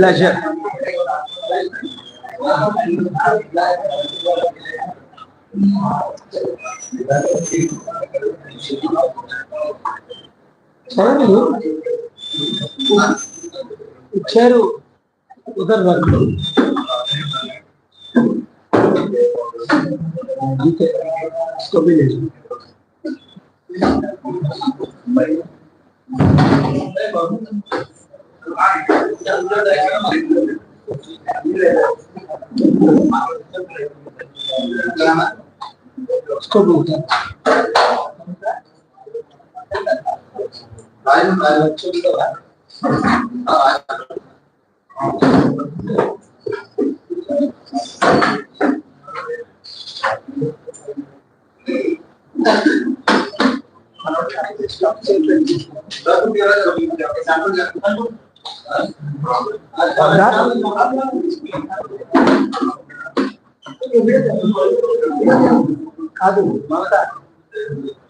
Pleasure చైర్లు ఇచ్చారు ఉదర్ work అంతే స్టెబిలిటీ इसको बोलते हैं Thank you. కాదు మమత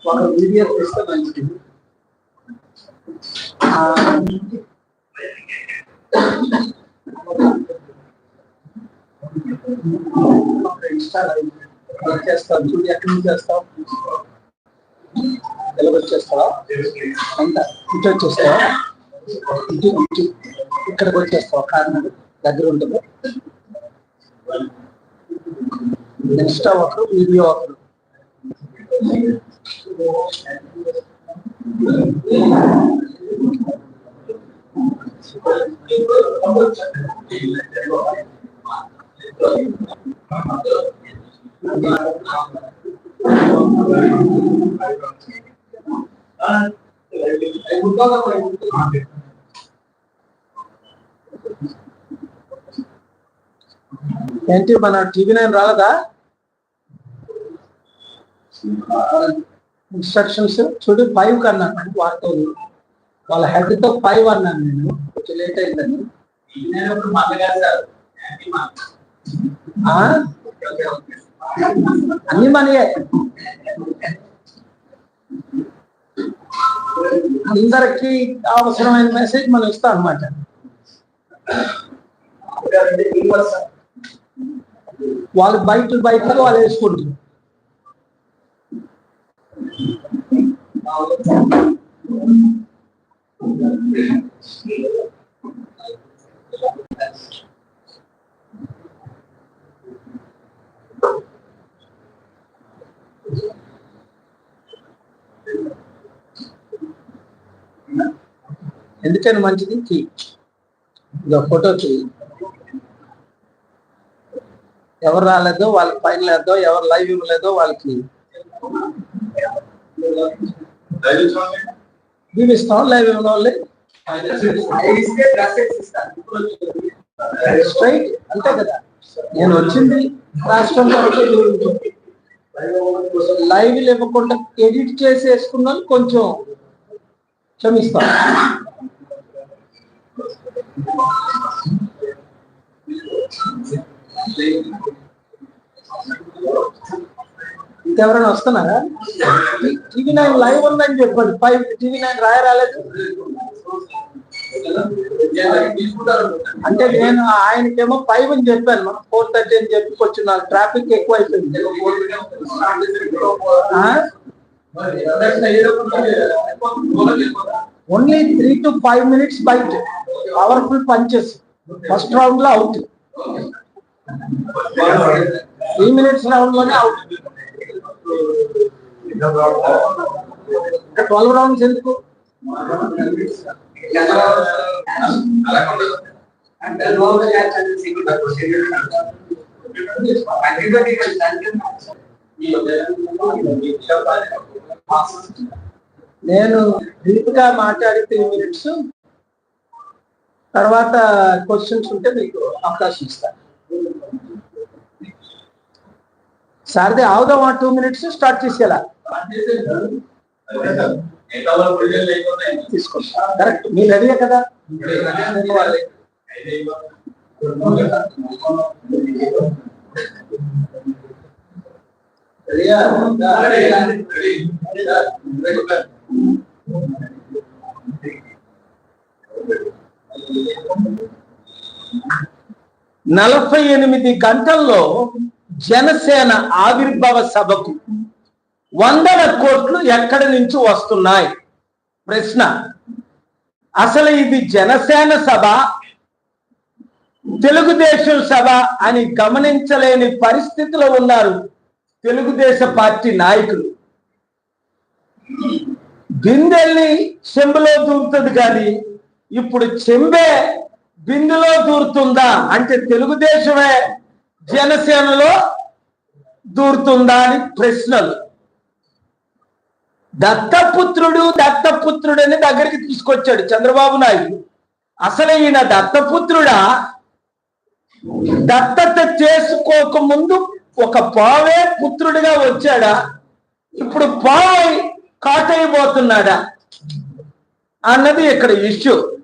ఒక వీడియో తీస్తే మంచిది. ఆ, ఒక ఇన్స్టా లైవ్ వర్క్ చూడు ఎక్కడి నుంచి చేస్తావు? ఎలా వచ్చేస్తావా అంత. ఇటు వచ్చేస్తావా? ఇటు ఇటు ఇక్కడికి వచ్చేస్తావా కారణం దగ్గర ఉంటుంది ఇన్స్టా ఒకరు వీడియో ఒకరు ఏంటి మన టీవీ నైన్ రాలేదా? ఇన్స్ట్రక్షన్స్ చూడు ఫైవ్ కన్నా వాళ్ళతో వాళ్ళ హెడ్తో ఫైవ్ అన్నాను నేను. కొంచెం లేట్ అయిందని. అన్ని మనయే. అందరికి అవసరమైన మెసేజ్ మనం ఇస్తాం అనమాట వాళ్ళు బయట బయట వాళ్ళు వేసుకుంటారు. ఎందుకని మంచిది? ఫోటో తీ. ఎవరు రాలేదో వాళ్ళకి పైన లేదో ఎవరు లైవ్ ఇవ్వలేదో వాళ్ళకి. చూపిస్తాం లైవ్ ఇవ్వడం స్ట్రైట్ అంతే కదా. నేను వచ్చింది రాష్ట్రంలో లైవ్ ఇవ్వకుండా ఎడిట్ చేసి వేసుకున్నాను కొంచెం క్షమిస్తాం. ఇంకెవరైనా వస్తున్నారా? టీవీ నైన్ లైవ్ ఉందని చెప్పండి. ఫైవ్ టీవీ నైన్ రాయ రాలేదు. అంటే నేను ఆయనకేమో ఫైవ్ అని చెప్పాను. మనం ఫోర్ థర్టీ అని చెప్పి కొంచెం ట్రాఫిక్ ఎక్కువ అయిపోయింది. Only three to five minutes బయట పవర్ఫుల్ పంచెస్ ఫస్ట్ రౌండ్లో అవుట్ త్రీ మినిట్స్ రౌండ్లోనే అవుట్ ట్వెల్వ్ రౌండ్స్ ఎందుకు? నేను డీప్గా మాట్లాడి త్రీ మినిట్స్ తర్వాత క్వశ్చన్స్ ఉంటే మీకు అవకాశం ఇస్తాను. సార్ది ఆవుదాం టూ మినిట్స్ స్టార్ట్ చేసేలా. తీసుకోండి కరెక్ట్. మీరు రెడీయే కదా? నలభై ఎనిమిది గంటల్లో జనసేన ఆవిర్భావ సభకు వందల కోట్లు ఎక్కడి నుంచి వస్తున్నాయి? ప్రశ్న. అసలు ఇది జనసేన సభ తెలుగుదేశం సభ అని గమనించలేని పరిస్థితిలో ఉన్నారు తెలుగుదేశ పార్టీ నాయకులు. బిందెల్ని చెంబులో దూరుతుంది కానీ ఇప్పుడు చెంబే బిందులో దూరుతుందా? అంటే తెలుగుదేశమే జనసేనలో దూరుతుందా అని ప్రశ్నలు. దత్తపుత్రుడు దత్తపుత్రుడు అని దగ్గరికి తీసుకొచ్చాడు చంద్రబాబు నాయుడు. అసలు ఈయన దత్తపుత్రుడా దత్తత చేసుకోక ముందు ఒక పావే పుత్రుడిగా వచ్చాడా? ఇప్పుడు పావై కాటైపోతున్నాడా? అన్నది ఇక్కడ ఇష్యూ.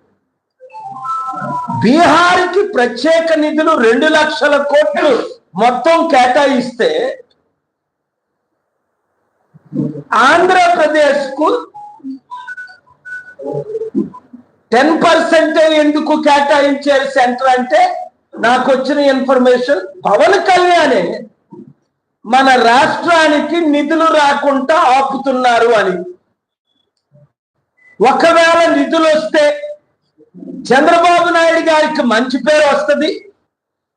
బీహార్కి ప్రత్యేక నిధులు రెండు లక్షల కోట్లు మొత్తం కేటాయిస్తే ఆంధ్రప్రదేశ్కు టెన్ పర్సెంట్ ఎందుకు కేటాయించారు సెంటర్ అంటే నాకు వచ్చిన ఇన్ఫర్మేషన్ పవన్ కళ్యాణే మన రాష్ట్రానికి నిధులు రాకుండా ఆపుతున్నారు అని. ఒకవేళ నిధులు వస్తే చంద్రబాబు నాయుడు గారికి మంచి పేరు వస్తుంది.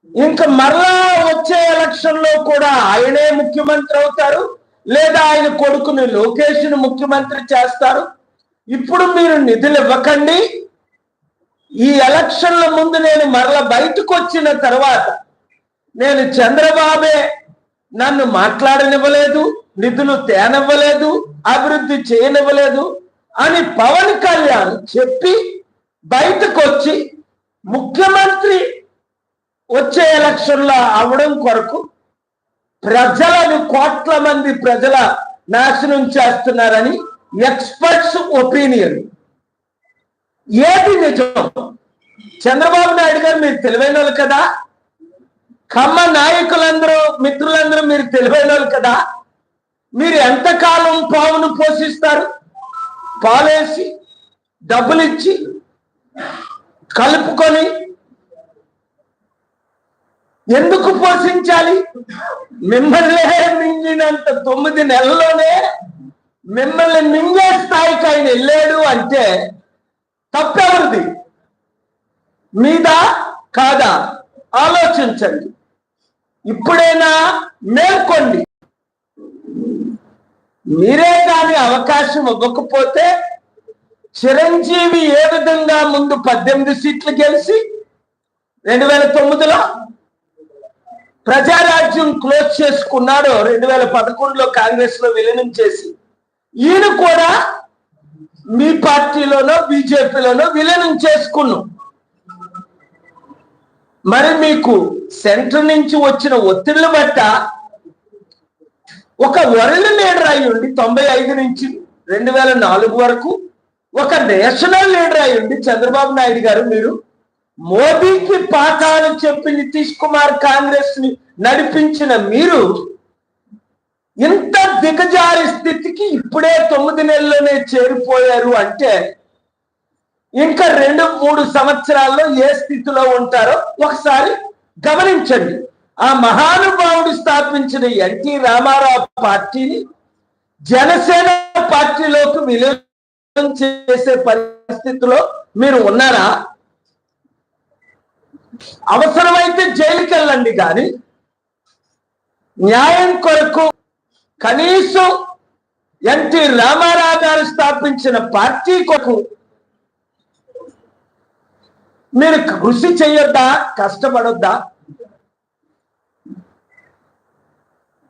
ఇంకా మరలా వచ్చే ఎలక్షన్లో కూడా ఆయనే ముఖ్యమంత్రి అవుతారు. లేదా ఆయన కొడుకుని లోకేష్ను ముఖ్యమంత్రి చేస్తారు. ఇప్పుడు మీరు నిధులు ఇవ్వకండి. ఈ ఎలక్షన్ల ముందు నేను మరల బయటకు వచ్చిన తర్వాత నేను చంద్రబాబే నన్ను మాట్లాడనివ్వలేదు నిధులు తేనివ్వలేదు అభివృద్ధి చేయనివ్వలేదు అని పవన్ కళ్యాణ్ చెప్పి బయటకు వచ్చి ముఖ్యమంత్రి వచ్చే ఎలక్షన్లో అవడం కొరకు ప్రజలను కోట్ల మంది ప్రజల నాశనం చేస్తున్నారని ఎక్స్పర్ట్స్ ఒపీనియన్. ఏది నిజం? చంద్రబాబు నాయుడు గారు మీరు తెలివైన వాళ్ళు కదా? కమ్మ నాయకులందరూ మిత్రులందరూ మీరు తెలివైన వాళ్ళు కదా? మీరు ఎంతకాలం పావును పోషిస్తారు? పాలేసి డబ్బులు ఇచ్చి కలుపుకొని ఎందుకు పోషించాలి? మిమ్మల్ని మింగినంత తొమ్మిది నెలల్లోనే మిమ్మల్ని మింగే స్థాయికి ఆయన వెళ్ళాడు అంటే తప్పెవరిది? మీద? కాదా? ఆలోచించండి. ఇప్పుడైనా మేల్కోండి. మీరే కానీ అవకాశం ఇవ్వకపోతే చిరంజీవి ఏ విధంగా ముందు పద్దెనిమిది సీట్లు గెలిచి రెండు వేల తొమ్మిదిలో ప్రజారాజ్యం క్లోజ్ చేసుకున్నాడు రెండు వేల పదకొండులో కాంగ్రెస్లో విలీనం చేసి ఈయన కూడా మీ పార్టీలోనో బీజేపీలోనో విలీనం చేసుకున్నాం. మరి మీకు సెంటర్ నుంచి వచ్చిన ఒత్తిళ్ళ బట్ట ఒక వరల్డ్ లీడర్ అయ్యుండి తొంభై ఐదు నుంచి రెండు వేల నాలుగు వరకు ఒక నేషనల్ లీడర్ అయ్యండి చంద్రబాబు నాయుడు గారు మీరు మోదీకి పాఠాలు చెప్పి నితీష్ కుమార్ కాంగ్రెస్ని నడిపించిన మీరు ఇంత దిగజారి స్థితికి ఇప్పుడే తొమ్మిది నెలల్లోనే చేరిపోయారు అంటే ఇంకా రెండు మూడు సంవత్సరాల్లో ఏ స్థితిలో ఉంటారో ఒకసారి గమనించండి. ఆ మహానుభావుడు స్థాపించిన ఎన్టీ రామారావు పార్టీని జనసేన పార్టీలోకి విలువ చేసే పరిస్థితిలో మీరు ఉన్నారా? అవసరమైతే జైలుకి వెళ్ళండి కానీ న్యాయం కొరకు కనీసం ఎన్టీ రామారావు గారు స్థాపించిన పార్టీ కొరకు మీరు కృషి చేయొద్దా కష్టపడొద్దా?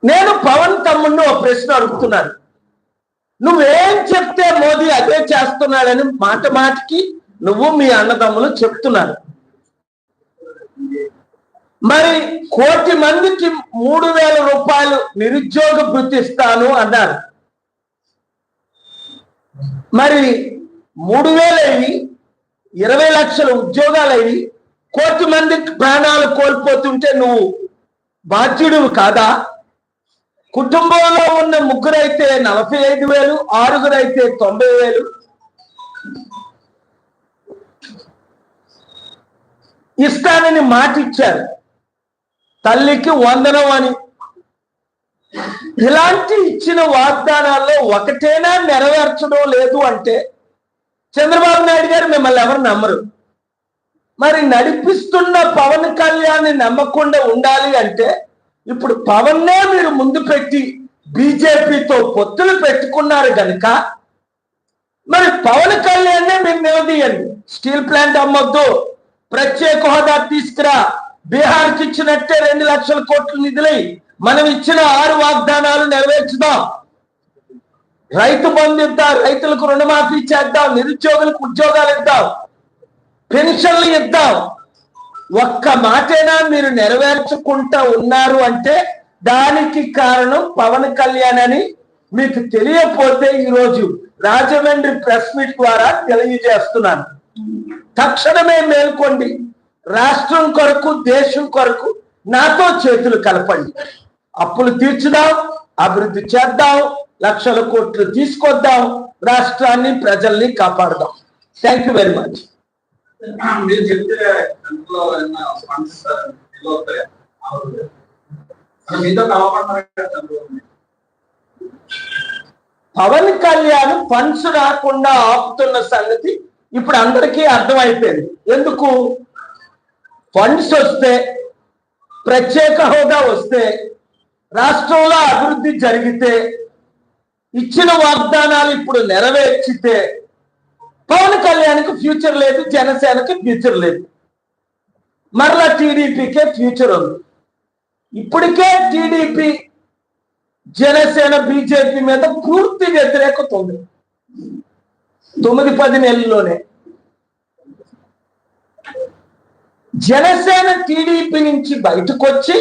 నేను పవన్ తమ్ముడిని ఒక ప్రశ్న అడుగుతున్నాను. నువ్వేం చెప్తే మోదీ అదే చేస్తున్నాడని మాట మాటికి నువ్వు మీ అన్నదమ్ములు చెప్తున్నారు. మరి కోటి మందికి మూడు వేల రూపాయలు నిరుద్యోగ భృతి ఇస్తాను అన్నారు. మరి మూడు వేలవి ఇరవై లక్షల ఉద్యోగాలవి కోటి మంది ప్రాణాలు కోల్పోతుంటే నువ్వు బాధ్యుడు కాదా? కుటుంబంలో ఉన్న ముగ్గురైతే నలభై ఐదు వేలు ఆరుగురైతే తొంభై వేలు. ఇస్తానని మాట ఇచ్చారు తల్లికి వందనం అని. ఇలాంటి ఇచ్చిన వాగ్దానాల్లో ఒకటేనా నెరవేర్చడం లేదు అంటే చంద్రబాబు నాయుడు గారు మిమ్మల్ని ఎవరు నమ్మరు. మరి నడిపిస్తున్న పవన్ కళ్యాణ్ నమ్మకుండా ఉండాలి అంటే ఇప్పుడు పవన్నే మీరు ముందు పెట్టి బీజేపీతో పొత్తులు పెట్టుకున్నారు కనుక మరి పవన్ కళ్యాణ్నే మీరు నిలదీయండి. Steel plant అమ్మొద్దు. ప్రత్యేక హోదా తీసుకురా. బీహార్కి ఇచ్చినట్టే రెండు లక్షల కోట్ల నిధులై మనం ఇచ్చిన ఆరు వాగ్దానాలు నెరవేర్చుదాం. రైతు బంధు ఇద్దాం రైతులకు రుణమాఫీ చేద్దాం నిరుద్యోగులకు ఉద్యోగాలు ఇద్దాం పెన్షన్లు ఇద్దాం. ఒక్క మాటైనా మీరు నెరవేర్చుకుంటా ఉన్నారు అంటే దానికి కారణం పవన్ కళ్యాణ్ అని మీకు తెలియకపోతే ఈరోజు రాజమండ్రి ప్రెస్ మీట్ ద్వారా తెలియజేస్తున్నాను. తక్షణమే మేల్కోండి. రాష్ట్రం కొరకు దేశం కొరకు నాతో చేతులు కలపండి. అప్పులు తీర్చుదాం అభివృద్ధి చేద్దాం లక్షల కోట్లు తీసుకొద్దాం రాష్ట్రాన్ని ప్రజల్ని కాపాడదాం. థ్యాంక్ యూ వెరీ మచ్ మీరు చెప్తే అందులో ఫండ్స్ మీతో కలవకుండా పవన్ కళ్యాణ్ ఫండ్స్ రాకుండా ఆపుతున్న సంగతి ఇప్పుడు అందరికీ అర్థమైపోయింది. ఎందుకు? ఫండ్స్ వస్తే ప్రత్యేక హోదా వస్తే రాష్ట్రంలో అభివృద్ధి జరిగితే ఇచ్చిన వాగ్దానాలు ఇప్పుడు నెరవేర్చితే పవన్ కళ్యాణ్కి ఫ్యూచర్ లేదు జనసేనకి ఫ్యూచర్ లేదు. మరలా టీడీపీకే ఫ్యూచర్ ఉంది. ఇప్పటికే టీడీపీ జనసేన బీజేపీ మీద పూర్తి వ్యతిరేకత ఉంది తొమ్మిది పది నెలల్లోనే. జనసేన టీడీపీ నుంచి బయటకు వచ్చి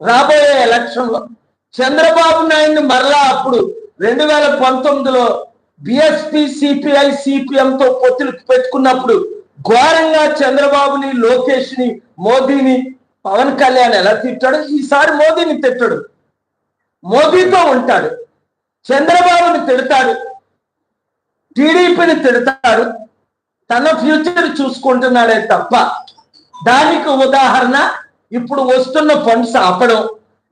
రాబోయే ఎలక్షన్లో చంద్రబాబు నాయుడు మరలా అప్పుడు రెండు వేల పంతొమ్మిదిలో బిఎస్పి సిపిఐ సిపిఎం తో పొత్తులు పెట్టుకున్నప్పుడు ఘోరంగా చంద్రబాబుని లోకేష్ని మోదీని పవన్ కళ్యాణ్ ఎలా తిట్టాడు ఈసారి మోదీని తిట్టాడు. మోదీతో ఉంటాడు. చంద్రబాబుని తిడతాడు. టీడీపీని తిడతాడు. తన ఫ్యూచర్ చూసుకుంటున్నాడే తప్ప దానికి ఉదాహరణ ఇప్పుడు వస్తున్న ఫండ్స్ ఆపడం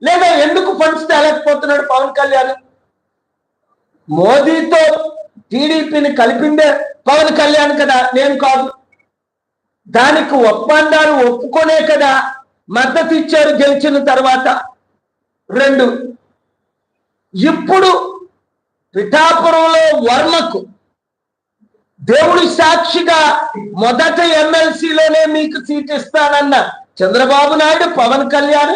లేదా ఎందుకు ఫండ్స్ తేలేకపోతున్నాడు పవన్ కళ్యాణ్? మోదీతో టీడీపీని కలిపిందే పవన్ కళ్యాణ్ కదా నేను కాదు. దానికి ఒప్పందాలు ఒప్పుకొనే కదా మద్దతు ఇచ్చారు గెలిచిన తర్వాత. రెండు ఇప్పుడు పిఠాపురంలో వర్మకు దేవుడి సాక్షిగా మొదట ఎమ్మెల్సీలోనే మీకు సీట్ ఇస్తానన్న చంద్రబాబు నాయుడు పవన్ కళ్యాణ్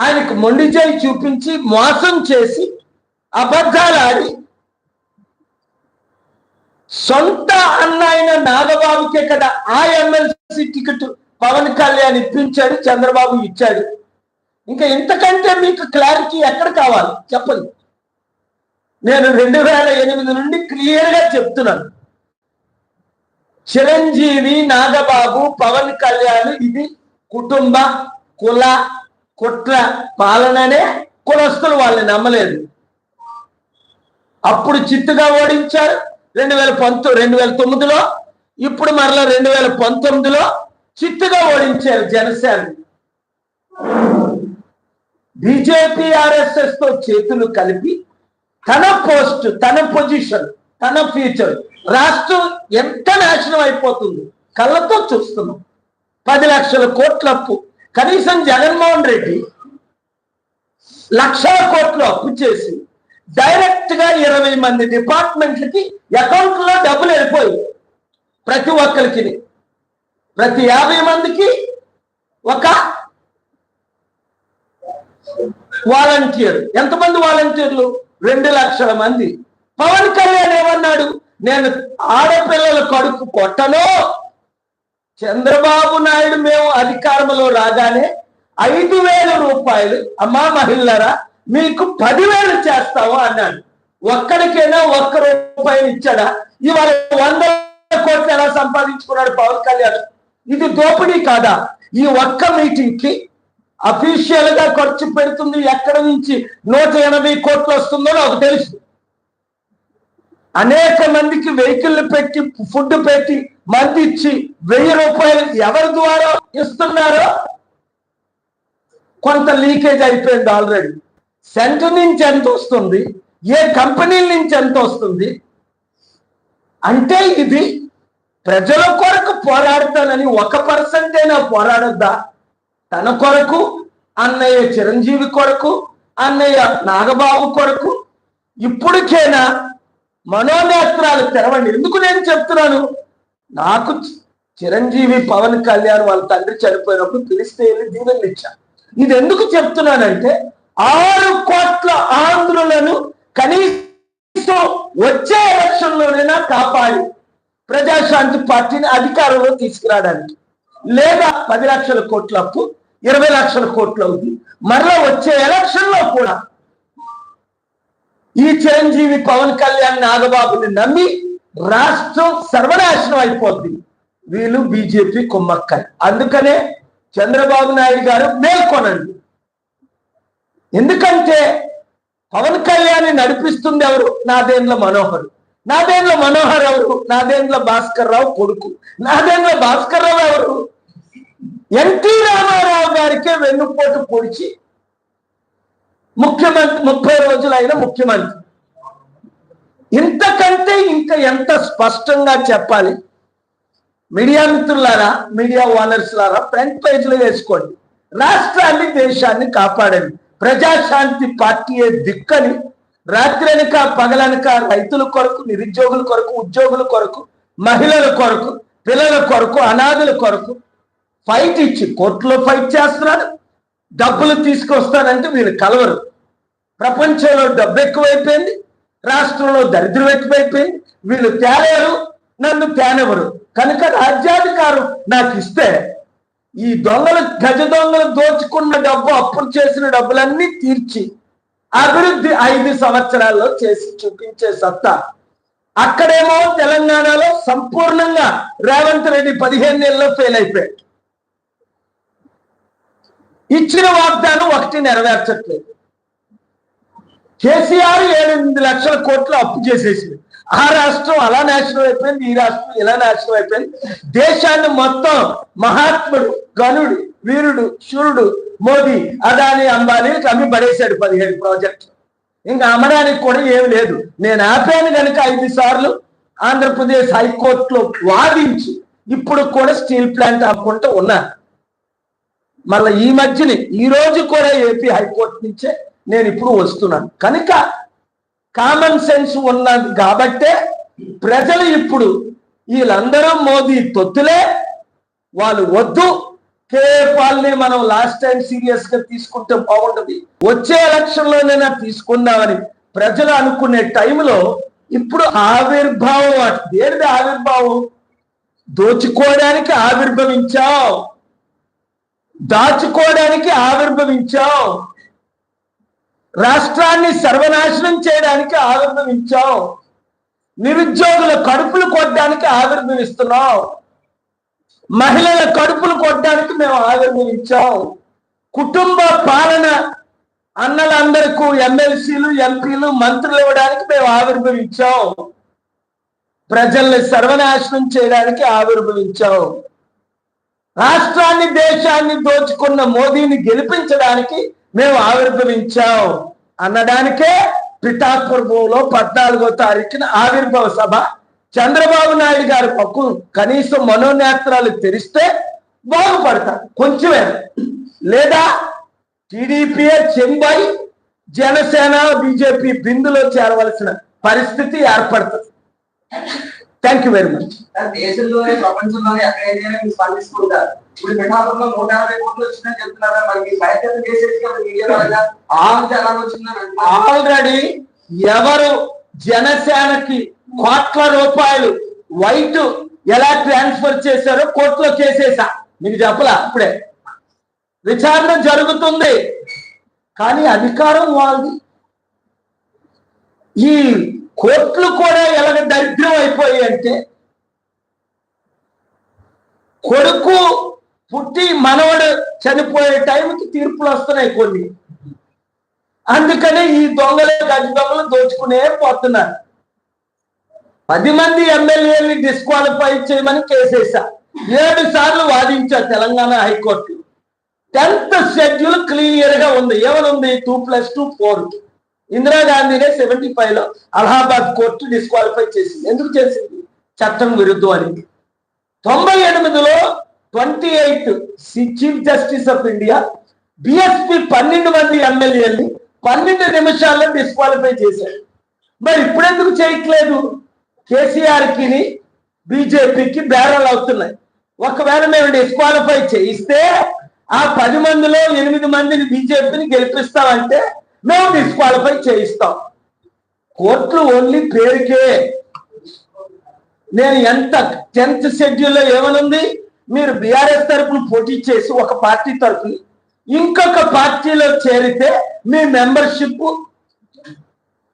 ఆయనకు మొండి చూపించి మోసం చేసి అబద్ధాలు ఆడి సొంత అన్న అయిన నాగబాబుకే కదా ఆ ఎమ్మెల్సీ టికెట్ పవన్ కళ్యాణ్ ఇప్పించాడు చంద్రబాబు ఇచ్చాడు. ఇంకా ఇంతకంటే మీకు క్లారిటీ ఎక్కడ కావాలి? చెప్పండి. నేను రెండు వేల ఎనిమిది నుండి క్లియర్గా చెప్తున్నాను. చిరంజీవి నాగబాబు పవన్ కళ్యాణ్ ఇది కుటుంబ కుల కుట్ర పాలననే కులస్తులు వాళ్ళని నమ్మలేదు. అప్పుడు చిత్తుగా ఓడించారు. రెండు వేల పంతొ రెండు వేల తొమ్మిదిలో ఇప్పుడు మరలా రెండు వేల పంతొమ్మిదిలో చిత్తుగా ఓడించారు జనసేన. బీజేపీ ఆర్ఎస్ఎస్తో చేతులు కలిపి తన పోస్ట్ తన పొజిషన్ తన ఫ్యూచర్ రాష్ట్రం ఎంత నాశనం అయిపోతుంది కళ్ళతో చూస్తున్నాం. పది లక్షల కోట్ల అప్పు కనీసం జగన్మోహన్ రెడ్డి లక్షల కోట్లు అప్పు చేసి డైరెక్ట్గా ఇరవై మంది డిపార్ట్మెంట్లకి అకౌంట్లో డబ్బులు వెళ్ళిపోయి ప్రతి ఒక్కరికి. ప్రతి యాభై మందికి ఒక వాలంటీర్ ఎంతమంది వాలంటీర్లు రెండు లక్షల మంది. పవన్ కళ్యాణ్ ఏమన్నాడు? నేను ఆడపిల్లల కడుపు కొట్టను. చంద్రబాబు నాయుడు మేము అధికారంలో రాగానే ఐదు వేల రూపాయలు. అమ్మా మహిళరా మీకు పదివేలు చేస్తాము అన్నాడు. ఒక్కడికైనా ఒక్క రూపాయలు ఇచ్చాడా? ఇవాళ వంద కోట్లు ఎలా సంపాదించుకున్నాడు పవన్ కళ్యాణ్? ఇది దోపిడీ కాదా? ఈ ఒక్క మీటింగ్కి అఫీషియల్గా ఖర్చు పెడుతుంది ఎక్కడి నుంచి? నూట ఎనభై కోట్లు వస్తుందో నాకు తెలుసు. అనేక మందికి వెహికల్ పెట్టి ఫుడ్ పెట్టి మంది ఇచ్చి వెయ్యి రూపాయలు ఎవరి ద్వారా ఇస్తున్నారో? కొంత లీకేజ్ అయిపోయింది ఆల్రెడీ. సెంటర్ నుంచి ఎంత వస్తుంది? ఏ కంపెనీల నుంచి ఎంత వస్తుంది? అంటే ఇది ప్రజల కొరకు పోరాడతానని ఒక పర్సెంట్ అయినా పోరాడొద్దా? తన కొరకు అన్నయ్య చిరంజీవి కొరకు అన్నయ్య నాగబాబు కొరకు? ఇప్పటికైనా మనోనేత్రాలు తెరవండి. ఎందుకు నేను చెప్తున్నాను? నాకు చిరంజీవి పవన్ కళ్యాణ్ వాళ్ళ తండ్రి చనిపోయినప్పుడు పిలిస్తే వెళ్ళి దీవెనలు ఇచ్చా. ఇది ఎందుకు చెప్తున్నానంటే ఆరు కోట్ల ఆంధ్రులను కనీసం వచ్చే ఎలక్షన్లోనైనా కాపాడి ప్రజాశాంతి పార్టీని అధికారంలో తీసుకురావడానికి. లేదా పది లక్షల కోట్ల అప్పు ఇరవై లక్షల కోట్లు అవుతుంది మరలా వచ్చే ఎలక్షన్లో కూడా ఈ చిరంజీవి పవన్ కళ్యాణ్ నాగబాబుని నమ్మి రాష్ట్రం సర్వనాశనం అయిపోద్ది. వీళ్ళు బీజేపీ కుమ్మక్కలు. అందుకనే చంద్రబాబు నాయుడు గారు మేల్కొనండి. ఎందుకంటే పవన్ కళ్యాణ్ నడిపిస్తుంది ఎవరు? నాదేండ్ల మనోహర్. నాదేండ్ల మనోహర్ ఎవరు? నాదేండ్ల భాస్కర్ రావు కొడుకు. నాదేండ్ల భాస్కర్ రావు ఎవరు? ఎన్టీ రామారావు గారికే వెన్నుపోటు పొడిచి ముఖ్యమంత్రి ముప్పై రోజులైన ముఖ్యమంత్రి. ఇంతకంటే ఇంకా ఎంత స్పష్టంగా చెప్పాలి? మీడియా మిత్రులారా మీడియా ఓనర్స్ లారా ఫ్రంట్ పేజ్లో వేసుకోండి. రాష్ట్రాన్ని దేశాన్ని కాపాడండి. ప్రజాశాంతి పార్టీయే దిక్కని రాత్రనక పగలనక రైతుల కొరకు నిరుద్యోగుల కొరకు ఉద్యోగుల కొరకు మహిళల కొరకు పిల్లల కొరకు అనాథుల కొరకు ఫైట్ ఇచ్చి కోర్టులో ఫైట్ చేస్తున్నాడు. డబ్బులు తీసుకొస్తానంటే వీళ్ళు కలవరు. ప్రపంచంలో డబ్బు ఎక్కువైపోయింది రాష్ట్రంలో దరిద్రం ఎక్కువైపోయింది వీళ్ళు తేలేరు నన్ను తేనెవరు కనుక రాజ్యాధికారం నాకు ఇస్తే ఈ దొంగలు గజ దొంగలు దోచుకున్న డబ్బు అప్పులు చేసిన డబ్బులన్నీ తీర్చి అభివృద్ధి ఐదు సంవత్సరాల్లో చేసి చూపించే సత్తా. అక్కడేమో తెలంగాణలో సంపూర్ణంగా రేవంత్ రెడ్డి పదిహేను నెలల్లో ఫెయిల్ అయిపోయాడు. ఇచ్చిన వాగ్దానం ఒకటి నెరవేర్చట్లేదు. కేసీఆర్ ఏడెనిమిది లక్షల కోట్లు అప్పు చేసేసింది ఆ రాష్ట్రం అలా నాశనం అయిపోయింది ఈ రాష్ట్రం ఇలా నాశనం అయిపోయింది. దేశాన్ని మొత్తం మహాత్ముడు గనుడు వీరుడు శూరుడు మోదీ అదాని అంబానీ అమ్మి పడేశాడు పదిహేడు ప్రాజెక్టులు ఇంకా అమ్మడానికి కూడా ఏమి లేదు. నేను ఆపాను కనుక ఐదు సార్లు ఆంధ్రప్రదేశ్ హైకోర్టులో వాదించి ఇప్పుడు కూడా స్టీల్ ప్లాంట్ ఆపుకుంటూ ఉన్నారు మళ్ళీ ఈ మధ్యనే ఈ రోజు కూడా ఏపీ హైకోర్టు నుంచే నేను ఇప్పుడు వస్తున్నాను. కనుక కామన్ సెన్స్ ఉన్నది కాబట్టే ప్రజలు ఇప్పుడు వీళ్ళందరూ మోదీ తొత్తులే వాళ్ళు వద్దు. కేపాల్ని మనం లాస్ట్ టైం సీరియస్గా తీసుకుంటే బాగుంటుంది. వచ్చే ఎలక్షన్ లోనైనా తీసుకుందామని ప్రజలు అనుకునే టైంలో ఇప్పుడు ఆవిర్భావం దేనిది ఆవిర్భావం? దోచుకోవడానికి ఆవిర్భవించావు. దాచుకోవడానికి ఆవిర్భవించావు. రాష్ట్రాన్ని సర్వనాశనం చేయడానికి ఆవిర్భవించావు నిరుద్యోగుల కడుపులు కొట్టడానికి ఆవిర్భవిస్తున్నావు మహిళల కడుపులు కొట్టడానికి మేము ఆవిర్భవించాం కుటుంబ పాలన అన్నలందరికీ ఎమ్మెల్సీలు ఎంపీలు మంత్రులు ఇవ్వడానికి మేము ఆవిర్భవించాం ప్రజల్ని సర్వనాశనం చేయడానికి ఆవిర్భవించాం రాష్ట్రాన్ని దేశాన్ని దోచుకున్న మోదీని గెలిపించడానికి మేము ఆవిర్భవించాం అనడానికే పిఠాపురంలో పద్నాలుగో తారీఖున ఆవిర్భవ సభ. చంద్రబాబు నాయుడు గారి పక్కు కనీసం మనోనేత్రాలు తెరిస్తే బాగుపడతారు కొంచెమే. లేదా టీడీపీఏ చెంబై జనసేన బీజేపీ బిందులో చేరవలసిన పరిస్థితి ఏర్పడుతుంది. థ్యాంక్ యూ వెరీ మచ్ దేశంలోనే ప్రపంచంలోనే ఎక్కడైతే స్పందిస్తుంటారు. ఇప్పుడు పిఠాపురంలో నూట యాభై కోట్లు వచ్చిందని చెప్తున్నారా? మరి మీ బయట చేసేసి ఆల్రెడీ ఎవరు జనసేనకి కోట్ల రూపాయలు వైట్ ఎలా ట్రాన్స్ఫర్ చేశారో కోర్టులో కేసేసా మీకు చెప్పలా? అప్పుడే విచారణ జరుగుతుంది. కానీ అధికారం వాళ్ళది. ఈ కోర్టులు కూడా ఎలాగ దరిద్రం అయిపోయాయి అంటే కొడుకు పుట్టి మనవడు చనిపోయే టైంకి తీర్పులు వస్తున్నాయి కొన్ని. అందుకనే ఈ దొంగలే గజ దొంగలు దోచుకునే పోతున్నారు. పది మంది ఎమ్మెల్యేని డిస్క్వాలిఫై చేయమని కేసేసా ఏడు సార్లు వాదించా Telangana high court. Tenth schedule క్లియర్గా ఉంది. ఏమనుంది? Two plus two four. ఇందిరాగాంధీనే seventy ఫైవ్లో అలహాబాద్ కోర్టు డిస్క్వాలిఫై చేసింది. ఎందుకు చేసింది? చట్టం విరుద్ధం అని. తొంభై ఎనిమిదిలో twenty eight chief justice of India BSP పన్నెండు మంది ఎమ్మెల్యేని పన్నెండు నిమిషాల్లో డిస్క్వాలిఫై చేశారు. మరి ఇప్పుడెందుకు చేయట్లేదు? కేసీఆర్కి బీజేపీకి బేరాలు అవుతున్నాయి. ఒకవేళ మేము డిస్క్వాలిఫై చేయిస్తే ఆ పది మందిలో ఎనిమిది మందిని బీజేపీని గెలిపిస్తామంటే మేము డిస్క్వాలిఫై చేయిస్తాం. కోర్టులు ఓన్లీ పేరుకే. నేను ఎంత టెన్త్ షెడ్యూల్లో ఏమనుంది? మీరు బీఆర్ఎస్ తరఫున పోటీ చేసి ఒక పార్టీ తరఫున ఇంకొక పార్టీలో చేరితే మీ మెంబర్షిప్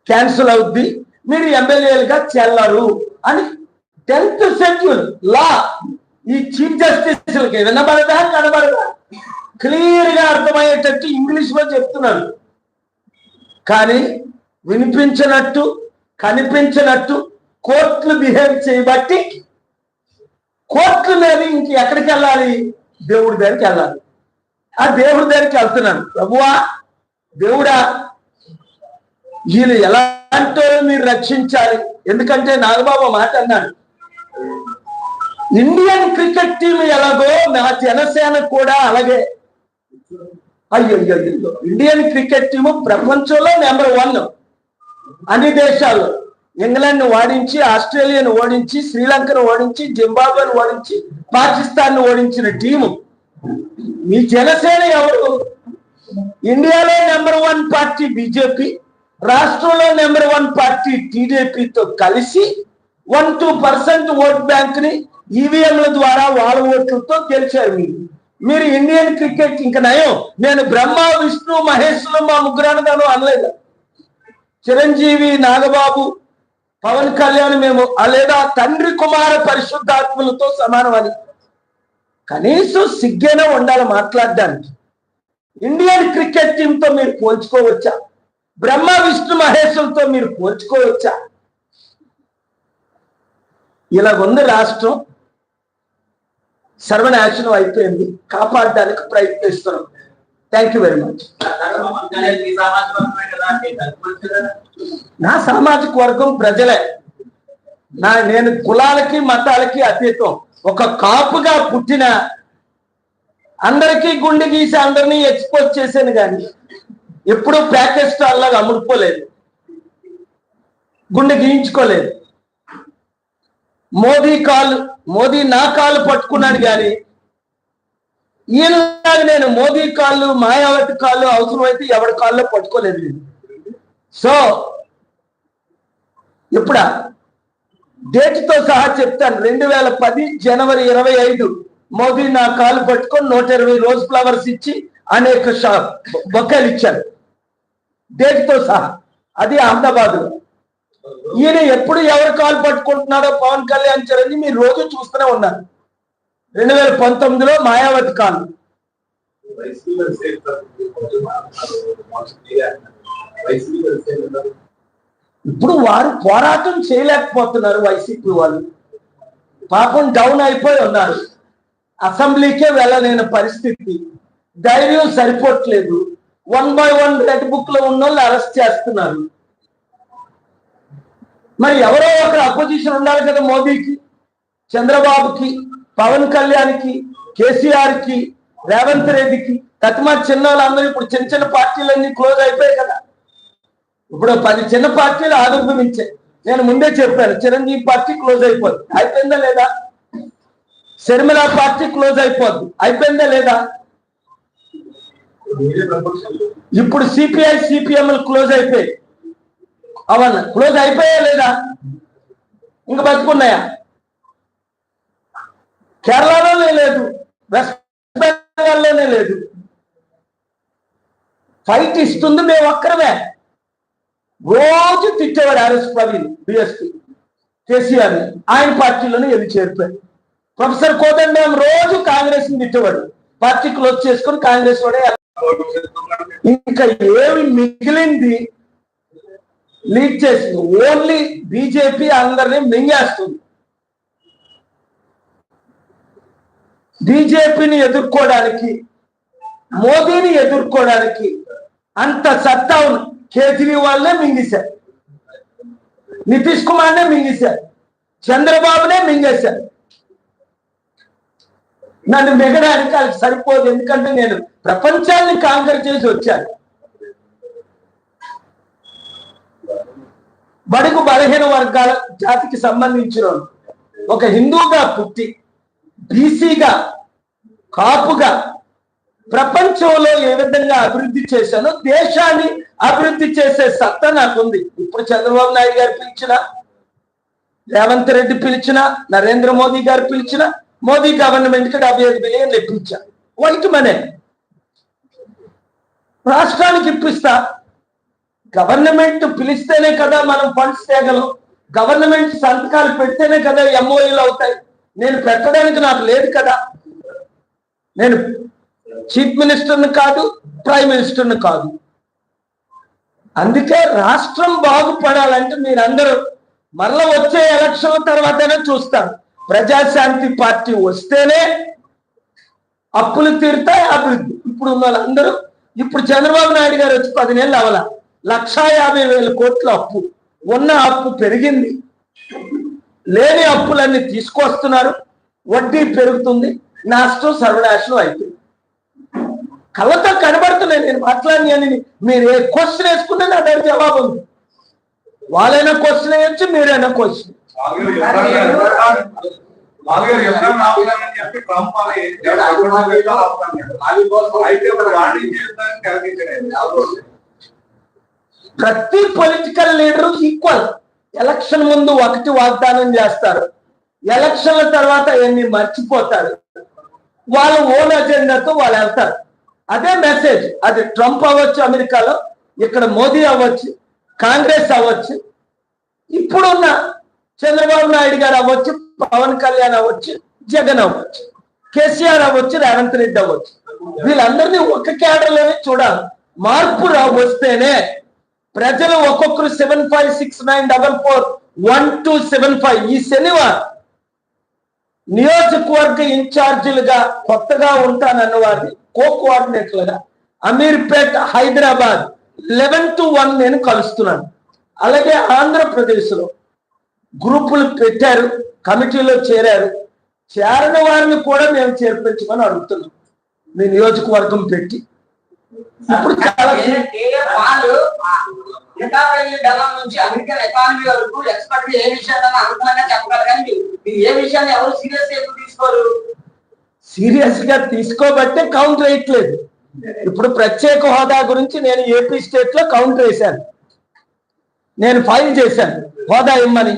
క్యాన్సిల్ అవుద్ది మీరు ఎమ్మెల్యేలుగా చెల్లరు అని టెన్త్ షెడ్యూల్ లా ఈ చీఫ్ జస్టిస్లకి వినబడదా కనబడదా? క్లియర్గా అర్థమయ్యేటట్టు ఇంగ్లీష్లో చెప్తున్నారు. కానీ వినిపించినట్టు కనిపించినట్టు కోర్టులు బిహేవ్ చేయబట్టి కోర్టు లేని ఇంక ఎక్కడికి వెళ్ళాలి? దేవుడి దగ్గరికి వెళ్ళాలి. ఆ దేవుడి దగ్గరికి వెళ్తున్నాను. ప్రభువా దేవుడా వీళ్ళు ఎలాంటి మీరు రక్షించాలి. ఎందుకంటే నాగబాబు మాట అన్నాడు. ఇండియన్ క్రికెట్ టీం ఎలాగో నా జనసేన కూడా అలాగే. అయ్యో అయ్యో ఇండియన్ క్రికెట్ టీము ప్రపంచంలో నెంబర్ వన్ అన్ని దేశాల్లో. ఇంగ్లాండ్ను ఓడించి ఆస్ట్రేలియాను ఓడించి శ్రీలంకను ఓడించి జింబాబ్వేను ఓడించి పాకిస్తాన్ ఓడించిన టీము. మీ జనసేన ఎవరు? ఇండియాలో నెంబర్ వన్ పార్టీ బీజేపీ రాష్ట్రంలో నెంబర్ వన్ పార్టీ టీడీపీతో కలిసి వన్ టూ పర్సెంట్ ఓట్ బ్యాంక్ని ఈవీఎంల ద్వారా వాళ్ళ ఓట్లతో గెలిచారు మీరు. మీరు ఇండియన్ క్రికెట్ ఇంకా నయం. నేను బ్రహ్మ విష్ణు మహేష్లు మా ముగ్గురనగాను అనలేదు? చిరంజీవి నాగబాబు పవన్ కళ్యాణ్ మేము లేదా తండ్రి కుమార పరిశుద్ధాత్మలతో సమానం అని. కనీసం సిగ్గేనే ఉండాలి మాట్లాడడానికి. ఇండియన్ క్రికెట్ టీమ్తో మీరు పోల్చుకోవచ్చా? బ్రహ్మ విష్ణు మహేశ్వరులతో మీరు పోల్చుకోవచ్చా? ఇలా ఉంది రాష్ట్రం. సర్వనాశనం అయిపోయింది. కాపాడడానికి ప్రయత్నిస్తున్నాం. థ్యాంక్ యూ వెరీ మచ్ నా సామాజిక వర్గం ప్రజలే. నా నేను కులాలకి మతాలకి అతీతం. ఒక కాపుగా పుట్టిన అందరికీ గుండె గీసి అందరినీ ఎక్స్పోజ్ చేశాను కానీ ఎప్పుడూ ప్యాకేజ్ స్టాల్ లాగా అమ్ముడుకోలేదు గుండె గీయించుకోలేదు. మోదీ కాలు మోదీ నా కాలు పట్టుకున్నాడు కానీ ఈయనలాగా నేను మోదీ కాళ్ళు మాయావతి కాళ్ళు అవసరమైతే ఎవరి కాల్లో పట్టుకోలేదు నేను. సో ఇప్పుడా డేట్తో సహా చెప్తాను. రెండు వేల పది జనవరి ఇరవై ఐదు మోదీ నా కాలు పట్టుకొని నూట ఇరవై రోజ్ ఫ్లవర్స్ ఇచ్చి అనేక షాప్ బొక్కలు ఇచ్చారు. డేట్తో సహా. అది అహ్మదాబాద్. లో ఈయన ఎప్పుడు ఎవరు కాలు పట్టుకుంటున్నాడో పవన్ కళ్యాణ్ చరణ్ మీరు రోజు చూస్తూనే ఉన్నారు. రెండు వేల పంతొమ్మిదిలో మాయావతి కాలు. ఇప్పుడు వారు పోరాటం చేయలేకపోతున్నారు వైసీపీ వాళ్ళు. పాపం డౌన్ అయిపోయి ఉన్నారు. అసెంబ్లీకే వెళ్ళలేని పరిస్థితి. ధైర్యం సరిపోవట్లేదు. వన్ బై వన్ రెడ్ బుక్లో ఉన్న వాళ్ళు అరెస్ట్ చేస్తున్నారు. మరి ఎవరో ఒకరు అపోజిషన్ ఉండాలి కదా మోదీకి చంద్రబాబుకి పవన్ కళ్యాణ్కి కేసీఆర్కి రేవంత్ రెడ్డికి. తత్మా చిన్న వాళ్ళందరూ ఇప్పుడు చిన్న చిన్న పార్టీలన్నీ క్లోజ్ అయిపోయాయి కదా. ఇప్పుడు పది చిన్న పార్టీలు ఆవిర్భవించాయి. నేను ముందే చెప్పాను చిరంజీవి పార్టీ క్లోజ్ అయిపోద్ది. అయిపోయిందా లేదా? శర్మిల పార్టీ క్లోజ్ అయిపోద్ది. అయిపోయిందా లేదా? ఇప్పుడు సిపిఐ సిపిఎం క్లోజ్ అయిపోయాయి. అవన్న క్లోజ్ అయిపోయా లేదా? ఇంకా బతుకున్నాయా? కేరళలోనే లేదు వెస్ట్ బెంగాల్లోనే లేదు. ఫైట్ ఇస్తుంది మేము ఒక్కరమే. రోజు తిట్టేవాడు ఆర్ఎస్ ప్రవీణ్ బిఎస్పీ కేసీఆర్ ఆయన పార్టీలోనే వెళ్ళి చేరిపోయాడు ప్రొఫెసర్ కోదండం రోజు కాంగ్రెస్ని తిట్టేవాడు. పార్టీ క్లోజ్ చేసుకొని కాంగ్రెస్ వాడే ఇంకా ఏమి మిగిలింది? లీడ్ చేసింది ఓన్లీ బీజేపీ అందరినీ మింగేస్తుంది. బీజేపీని ఎదుర్కోవడానికి మోదీని ఎదుర్కోవడానికి అంత సత్తా ఉంది కేజ్రీవాల్నే మింగేశారు నితీష్ కుమార్నే మింగేశారు చంద్రబాబునే మింగేశారు నన్ను మిగడానికి వాళ్ళకి సరిపోదు ఎందుకంటే నేను ప్రపంచాన్ని కాంకర్ చేసి వచ్చాను. బడుగు బలహీన వర్గాల జాతికి సంబంధించిన ఒక హిందూగా పుట్టి బీసీగా కాపుగా ప్రపంచంలో ఏ విధంగా అభివృద్ధి చేశానో దేశాన్ని అభివృద్ధి చేసే సత్తా నాకుంది. ఇప్పుడు చంద్రబాబు నాయుడు గారు పిలిచిన రేవంత్ రెడ్డి పిలిచిన నరేంద్ర మోదీ గారు పిలిచిన మోదీ గవర్నమెంట్కి డెబ్బై ఐదు బిలియన్లు ఇప్పించా వైట్ మనీ రాష్ట్రానికి ఇప్పిస్తా. గవర్నమెంట్ పిలిస్తేనే కదా మనం ఫండ్స్ తేగలం. గవర్నమెంట్ సంతకాలు పెడితేనే కదా ఎంఓయూలు అవుతాయి. నేను పెట్టడానికి నాకు లేదు కదా. నేను చీఫ్ మినిస్టర్ని కాదు ప్రైమ్ మినిస్టర్ని కాదు. అందుకే రాష్ట్రం బాగుపడాలంటే మీరందరూ మరలా వచ్చే ఎలక్షన్ తర్వాతనే చూస్తారు. ప్రజాశాంతి పార్టీ వస్తేనే అప్పులు తీరుతాయి అభివృద్ధి. ఇప్పుడు ఉన్న వాళ్ళందరూ ఇప్పుడు చంద్రబాబు నాయుడు గారు వచ్చి పదినేళ్ళు అవల. లక్షా యాభై వేల కోట్ల అప్పు. ఉన్న అప్పు పెరిగింది. లేని అప్పులన్నీ తీసుకొస్తున్నారు. వడ్డీ పెరుగుతుంది. నష్టం సర్వనాశనం అయిపోయింది. కళ్ళతో కనబడుతున్నాయి నేను మాట్లాడినానని మీరు ఏ క్వశ్చన్ వేసుకున్నా నా దగ్గర జవాబు ఉంది. వాళ్ళైనా క్వశ్చన్ వేయచ్చు మీరైనా క్వశ్చన్ ప్రతి పొలిటికల్ లీడర్ ఈక్వల్ ఎలక్షన్ ముందు ఒకటి వాగ్దానం చేస్తారు. ఎలక్షన్ల తర్వాత ఎన్ని మర్చిపోతారు? వాళ్ళ ఓన్ అజెండాతో వాళ్ళు వెళ్తారు. అదే మెసేజ్ అది ట్రంప్ అవ్వచ్చు అమెరికాలో ఇక్కడ మోదీ అవ్వచ్చు కాంగ్రెస్ అవ్వచ్చు ఇప్పుడున్న చంద్రబాబు నాయుడు గారు అవ్వచ్చు పవన్ కళ్యాణ్ అవ్వచ్చు జగన్ అవ్వచ్చు కేసీఆర్ అవ్వచ్చు రేవంత్ రెడ్డి అవ్వచ్చు. వీళ్ళందరినీ ఒక క్యాడర్లోనే చూడాలి. మార్పు రా వస్తేనే ప్రజలు ఒక్కొక్కరు seven five six nine double four one two seven five ఈ శనివారం నియోజకవర్గ ఇన్ఛార్జీలుగా కొత్తగా ఉంటానన్న వారిని co కోఆర్డినేటర్లుగా Ameerpet Hyderabad eleven to one నేను కలుస్తున్నాను. అలాగే ఆంధ్రప్రదేశ్లో గ్రూపులు పెట్టారు కమిటీలో చేరారు. చేరని వారిని కూడా మేము చేర్పించమని అడుగుతున్నాం. మీ నియోజకవర్గం పెట్టి. ఇప్పుడు చాలా రికవరీ ఎకానమీ డెవలప్ నుంచి అమెరికన్ ఎకానమీ వరకు ఎక్స్పర్ట్ ఏ విషయాన్ని అనుకూలంగా చెప్పగలరు కానీ మీరు- ఏ విషయాన్ని ఎవరు సీరియస్ ఎందుకు తీసుకోరు? సీరియస్గా తీసుకోబట్టే కౌంటర్ వేయట్లేదు. ఇప్పుడు ప్రత్యేక హోదా గురించి నేను ఏపీ స్టేట్లో కౌంటర్ వేశాను. నేను ఫైల్ చేశాను. హోదా ఇమ్మని.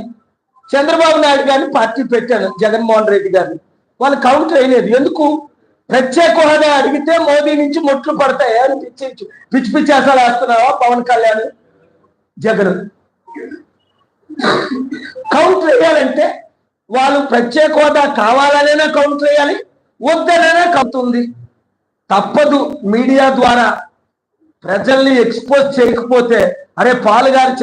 చంద్రబాబు నాయుడు గారిని పార్టీ పెట్టాను జగన్మోహన్ రెడ్డి గారిని. వాళ్ళు కౌంటర్ వేయలేదు. ఎందుకు? ప్రత్యేక హోదా అడిగితే మోదీ నుంచి ముట్లు పడతాయి అని పిచ్చి పిచ్చి పిచ్చి అసలు వేస్తున్నావా? పవన్ కళ్యాణ్ జగన్. కౌంటర్ వేయాలంటే వాళ్ళు ప్రత్యేక హోదా కావాలనైనా కౌంటర్ వేయాలి వద్దనైనా కవుతుంది తప్పదు మీడియా ద్వారా ప్రజల్ని ఎక్స్పోజ్ చేయకపోతే అరే పాలుగారు చెప్ప